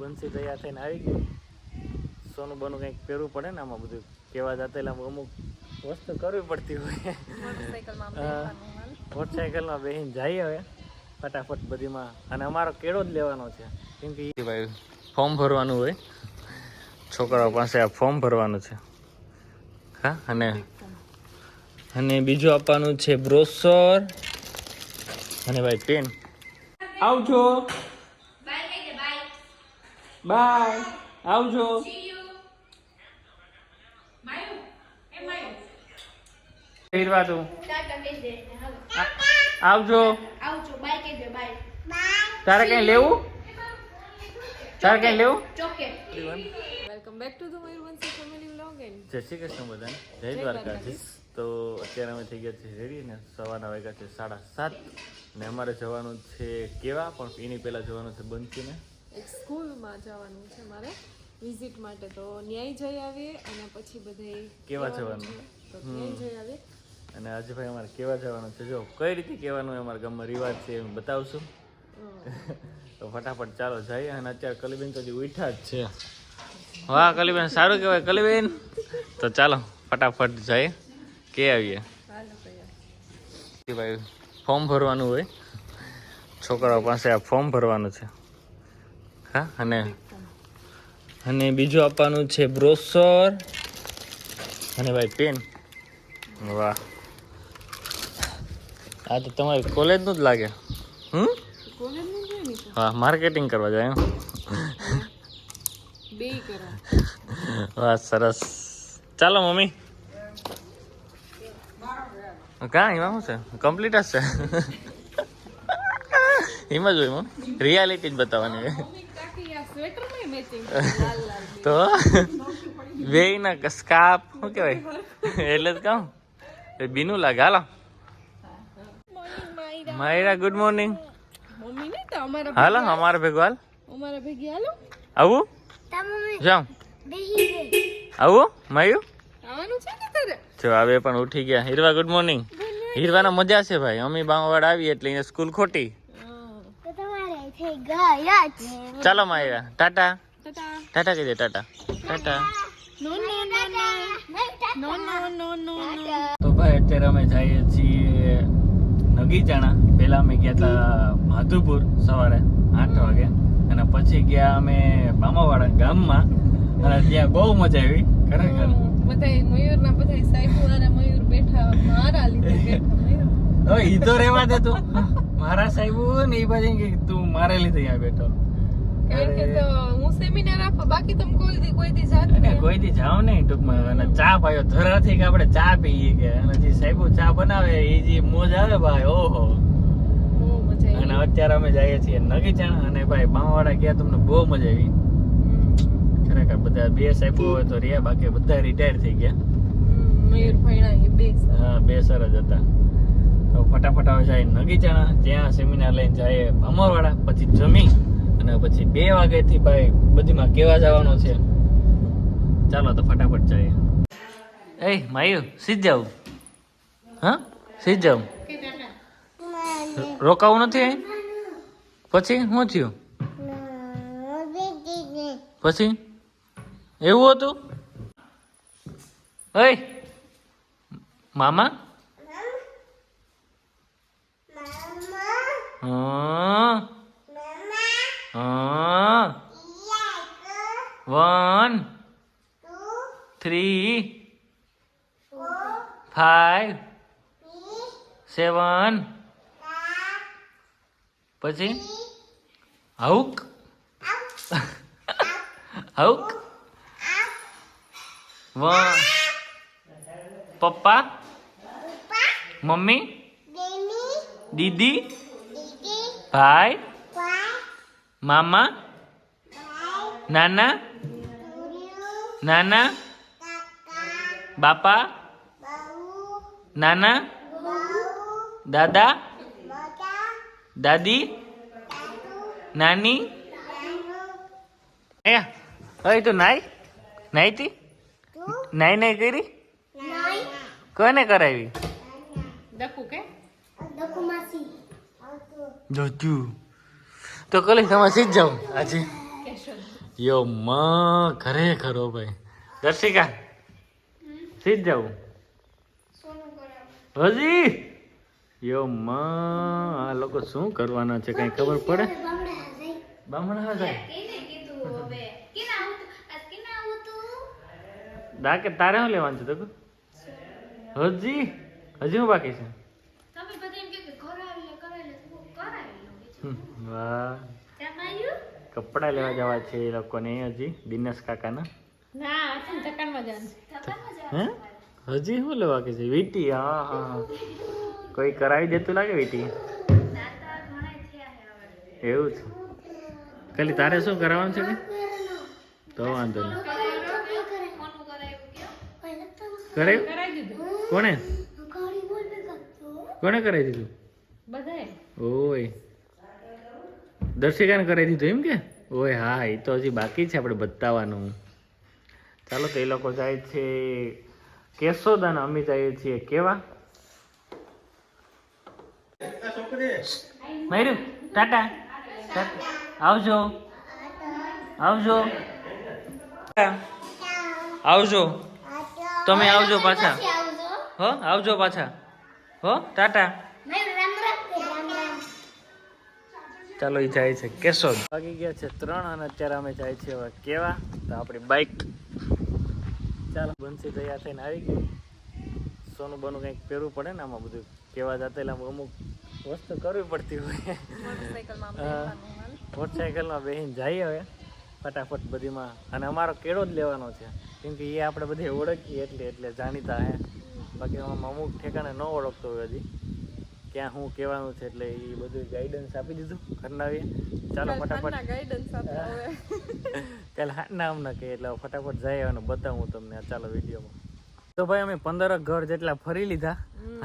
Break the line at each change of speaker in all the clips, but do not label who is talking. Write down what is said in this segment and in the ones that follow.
બંસી તૈયાર થઈને આવી ગયું સોનું બનું કંઈક પહેરવું પડે ને આમાં બધું કેવા જાતેલા અમુક વસ્તુ કરવી પડતી હોય.
મોટરસાઇકલમાં
બેહીને જઈએ હવે. ફટાફટ બધીમાં. અને અમારો કેળો જ લેવાનો છે. કેમ કે ઈ ભાઈ ફોર્મ ભરવાનું હોય. છોકરાઓ પાસે આ ફોર્મ ભરવાનું છે. હા અને અને બીજું આપવાનું છે બ્રોસર અને ભાઈ પેન. આવજો. બાય આવજો. આવજો. તારે કઈ લેવું? તારે કઈ લેવું?
Welcome back to the Mayurvanshi family vlog and
જય શ્રી કૃષ્ણ બધાને. જય દ્વારકાધીશ. તો અત્યારે અમે થઈ ગયા છે રેડી ને સવારના વાગ્યા છે સાડા સાત. ને અમારે જવાનું છે કેવા? પણ એની પહેલા જવાનું છે બંસીને
એક સ્કૂલમાં જવાનું છે મારે વિઝિટ માટે. તો ન્યાય જઈ આવીએ અને પછી બધે
કેવા જવાનું?
તો ન્યાય જઈ આવીએ
અને આજે ભાઈ અમારે કેવા જવાનું છે? જો કઈ રીતે કહેવાનું અમારા ગામમાં રિવાજ છે એમ બતાવશું. તો ફટાફટ ચાલો જઈએ અને અત્યારે કલીબેન તો હજી ઉઠ્યા જ છે. વાહ કલીબેન સારું કહેવાય કલીબેન. તો ચાલો ફટાફટ જઈએ. કે આવીએ? ભાઈ ફોર્મ ભરવાનું હોય. છોકરાઓ પાસે આ ફોર્મ ભરવાનું છે. હા, અને અને બીજું આપવાનું છે બ્રોસર અને ભાઈ પેન. વાહ. આ તો તમારી કોલેજનું જ લાગે. હમ? હા માર્કેટિંગ કરવા જાય વાહ, સરસ. ચાલો, મમ્મી. કાં, એમાં શું છે? કમ્પ્લીટ જ છે? એમાં જ હોય, મમ્મી. રિયાલિટી જ બતાવવાની. તો વેઈ ના સ્કાર્પ શું કહેવાય? એટલે જ કહું. એ બીનું લાગે હાલો. માયરા ગુડ મોર્નિંગ. હાલો અમારે ભેગું હાલ.
અમારા ભેગી હાલો.
આવું? જાઉં. આવું? માયું?
આવવાનું છે ને તારે?
જો આવે પણ ઉઠી ગયા. હીરવા ગુડ મોર્નિંગ. હીરવાના મજા છે ભાઈ. અમી બાંગવાડ આવી એટલે અહીંયા સ્કૂલ ખોટી. ચાલો માયરા ટાટા.
ટાટા.
કહી ટાટા. ટાટા. તો ભાઈ અત્યારે અમે જઈએ છીએ નગીચાણા. પહેલાં અમે ગયા હતા માધુપુર સવારે આઠ વાગે. અને પછી ગયા અમે બામાવાડા ગામમાં. અને ત્યાં બહુ મજા આવી ખરેખર.
બધાય મયુરના બધાય સાહેબો અને મયુર બેઠા મારા લીધે
હવે ઈ તો રહેવા દે તું. મારા સાહેબ ને એ બાજુ કે તું મારે લીધે અહીંયા બેઠો.
કારણ કે તો હું સેમિનાર આપો બાકી તમે કોઈ દી કોઈ દી જાત
ને કોઈ દી જાવ નહીં ટૂંકમાં. અને ચા પાયો ધરાથી કે આપણે ચા પીએ કે. અને જે સાહેબ ચા બનાવે એ જે મોજ આવે ભાઈ ઓહો. અને અત્યારે અમે જઈએ છીએ નગીચાણા અને ભાઈ બામાવાડા ગયા તમને બહુ મજા આવી. ખરેખર બધા બે સાહેબો હોય તો રહ્યા બાકી બધા રિટાયર થઈ ગયા.
મયુર ભૈણા બે
હા બે સર જ હતા. તો ફટાફટ આવે જાય નગીચાણા જ્યાં સેમિનાર લઈને જાય અમરવાડા, પછી જમી અને પછી બે વાગ્યાથી ભાઈ બધીમાં કેવા જવાનો છે. ચાલો તો ફટાફટ જઈએ. એ માયુ, સીધ જાવ હા? સીધ જાવ રોકાવું નથી? પછી શું થયું? પછી? એવું હતું? એ, મામા? હા. હા. One three five seven. પછી? હાઉક. હાઉક. વન. પપ્પા? મમ્મી? દીદી? ભાઈ? મામા? નાના? નાના? બાપા? નાના? દાદા? દાદી? નાની? એ અય તું નાઈ? નાઈ તી? નાઈ નાઈ કરી? કોને કરાવી?
ડકુ કે?
જોજુ તો કલી તમે સીધ જાવ? આજે. યો મ ઘરે ખરો ભાઈ. દર્શિકા સીધ જવું? હજી? યો મ આ લોકો શું કરવાના છે કઈ ખબર પડે? બામણા જાય ડાકે તારે શું લેવાનું છે તો હજી? હજી હું બાકી છે હમ, વાહ કપડા લેવા જવા છે એ લોકોને હજી દિનેશ કાકાના? હજી શું લેવા કે છે? વીટી? હા હા. કોઈ કરાવી દેતું લાગે વીટી? એવું છે. ખાલી તારે શું કરાવવાનું છે કે? તો વાંધો નહીં. કરાયું?
કરાવી કોને
કોણે? કોણે કરાવી દીધું? ઓય. દર્શિકાને કરાવી દીધું એમ કે? ઓય હા, એ તો હજી બાકી છે આપણે બતાવવાનું. ચાલો તો એ લોકો જાય છે કેશોદ અને અમે જઈએ છીએ. કેવા? ટાટા ટાટા. આવજો. આવજો. આવજો. તમે આવજો પાછા. હો, આવજો પાછા. હો, ટાટા. ચાલો એ જાય છે. કેશોદ. વાગી ગયા છે ત્રણ અને અત્યારે અમે જાય છીએ હવે કેવા? તો આપણી બાઇક ચાલો બંસી તૈયાર થઈને આવી ગઈ. સોનું બનું કંઈક પહેરવું પડે ને આમાં બધું કેવા જતા એટલે આમાં અમુક વસ્તુ કરવી પડતી હોય. મોટરસાયકલમાં મોટરસાઇકલમાં બેસીને જઈએ હવે. ફટાફટ બધીમાં. અને અમારો કેળો જ લેવાનો છે. કેમ કે એ આપણે બધી ઓળખીએ એટલે એટલે જાણીતા હે. બાકી આમાં અમુક ઠેકાણે ન ઓળખતો હોય હજી. ક્યાં શું કહેવાનું છે એટલે એ બધું ગાઈડન્સ આપી દીધું ઘરનાવીએ ચાલો ફટાફટ. કાલે હા નામ ના કહે એટલે ફટાફટ જાય આવવાનું બતાવું તમને ચાલો વિડીયોમાં. તો ભાઈ અમે પંદરક ઘર જેટલા ફરી લીધા.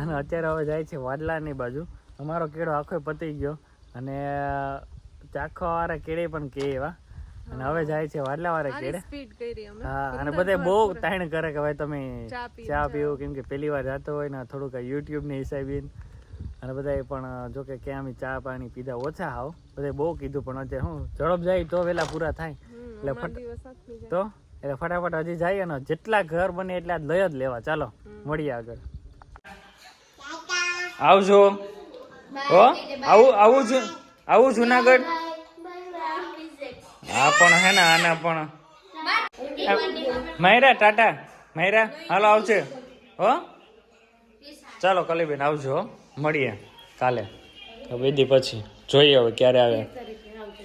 અને અત્યારે હવે જાય છે વાડલાની બાજુ. અમારો કેળો આખો પતી ગયો. અને ચાખો વાળા કેળે પણ કે એવા. અને હવે જાય છે વાડલા વાળા કેળે. હા અને બધે બહુ તાણ કરે કે ભાઈ તમે
ચા
પીવું કેમ કે પહેલી વાર જતો હોય ને થોડુંક યુટ્યુબ ને હિસાબે અને બધાએ પણ જો કે ક્યાં અમે ચા પાણી પીધા ઓછા હાવ. બધા બહુ કીધું પણ અત્યારે હું ઝડપ જાય તો વહેલા પૂરા થાય. એટલે ફટ તો એટલે ફટાફટ હજી જાય અને જેટલા ઘર બને એટલા જ લઈ જ લેવા. ચાલો મળીએ આગળ. આવજો. હો આવું આવું છું આવું જુનાગઢ? હા પણ હે ને આના પણ. મહેરા ટાટા. મહેરા હાલો આવશે હો. ચાલો કલીબેન આવજો હો. મળીએ કાલે. દી પછી. જોઈએ હવે ક્યારે આવે.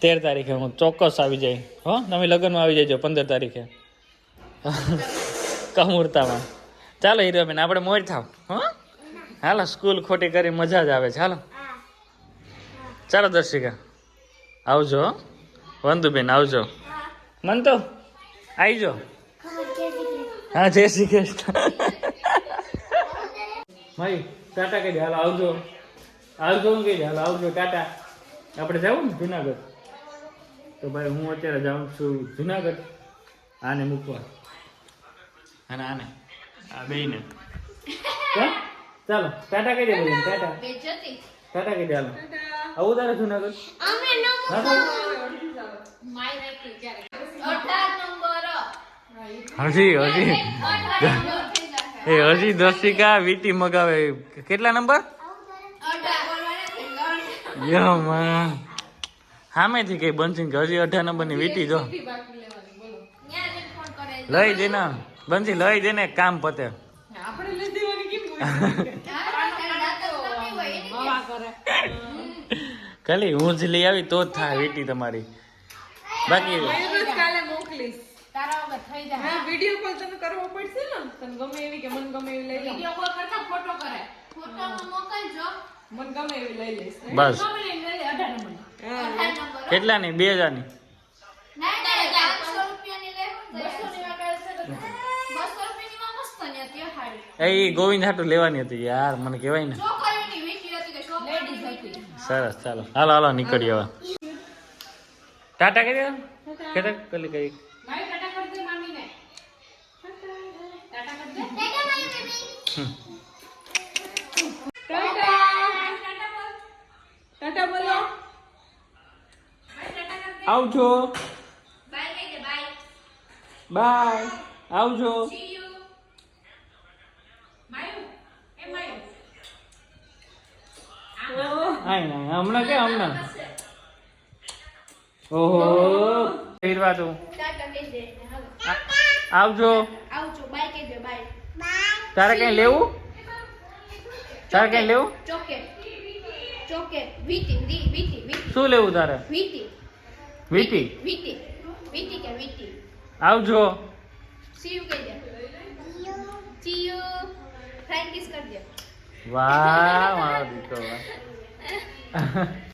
તેર તારીખે હું ચોક્કસ આવી જાય હો તમે લગ્નમાં આવી જજો પંદર તારીખે. કમુરતામાં. ચાલો હીરોબેન આપણે મોર થાવ. હો? હાલો સ્કૂલ ખોટી કરી મજા જ આવે ચાલો ચાલો દર્શિકા આવજો હો. વંદુબેન આવજો. મન તો આવજો હા જય શ્રી કૃષ્ણ. ભાઈ ટાટા કહી દે હાલો આવજો. આવજો હું કહી દે હાલો આવજો ટાટા. આપણે જવું ને જુનાગઢ? તો ભાઈ હું અત્યારે જાઉં છું જુનાગઢ. આને મૂકવા. અને આને? આ બેયને. હા? ચાલો ટાટા કહી દે બધાને ટાટા. ટાટા કહી દે હાલો. આવું તારે જુનાગઢ? હા તો? હજી હજી. એ હજી દર્શિકા વીટી મગાવે. કેટલા નંબર? સામેથી કઈ બનસી હજી અઢાર નંબરની વીટી જો. લઈ દે ને. બનસી લઈ દે ને, કામ પતે. ખાલી હું જ લઈ આવી તો જ થાય વીટી તમારી. બાકી
રોજ કાલે મોકલીશ હા વીડિયો કોલ તને કરવો પડશે ને? તને ગમે એવી કે મને ગમે એવી લઈ લો. મને ગમે એવી લઈ લઈશ.
બસ. કેટલા ની બે હજારની એ ગોવિંદ હાટું લેવાની હતી યાર મને કહેવાય ને. સરસ ચાલો. હાલો હાલો નીકળી હવે. ટાટા કરી દે. કેતા કલી કઈ?
ટાટા બોલો.
આવજો. બાય. આવજો. હમણાં કે હમણાં? ઓહો. ફેરવા તું
ટાટા કહી દે. હાલો
આ- આવજો.
આવજો. બાય કે બાય.
તારે કઈ લેવું? તારે કઈ લેવું? શું લેવું તારે?
વીટી.
આવજો. વાહ મારો દીકરો